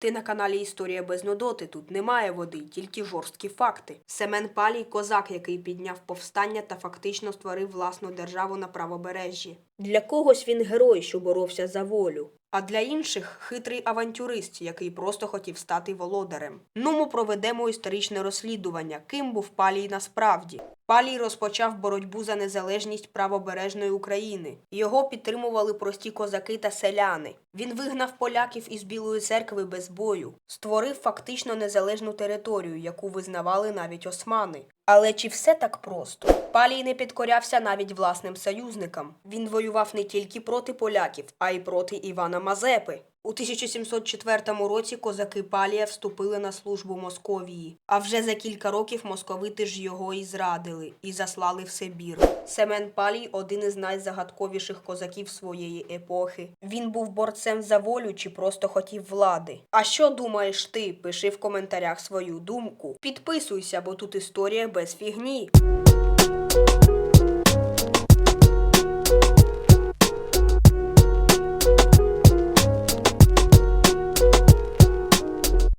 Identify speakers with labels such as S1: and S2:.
S1: Ти на каналі Історія без нудоти. Тут немає води, тільки жорсткі факти. Семен Палій козак, який підняв повстання та фактично створив власну державу на правобережжі. Для когось він герой, що боровся за волю. А для інших хитрий авантюрист, який просто хотів стати володарем. Ну, ми проведемо історичне розслідування, ким був Палій насправді. Палій розпочав боротьбу за незалежність правобережної України. Його підтримували прості козаки та селяни. Він вигнав поляків із Білої церкви без бою, створив фактично незалежну територію, яку визнавали навіть османи. Але чи все так просто? Палій не підкорявся навіть власним союзникам. Він воював не тільки проти поляків, а й проти Івана Мазепи. У 1704 році козаки Палія вступили на службу Московії, а вже за кілька років московити ж його і зрадили, і заслали в Сибір. Семен Палій один із найзагадковіших козаків своєї епохи. Він був борцем за волю чи просто хотів влади. А що думаєш ти? Пиши в коментарях свою думку. Підписуйся, бо тут історія без фігні.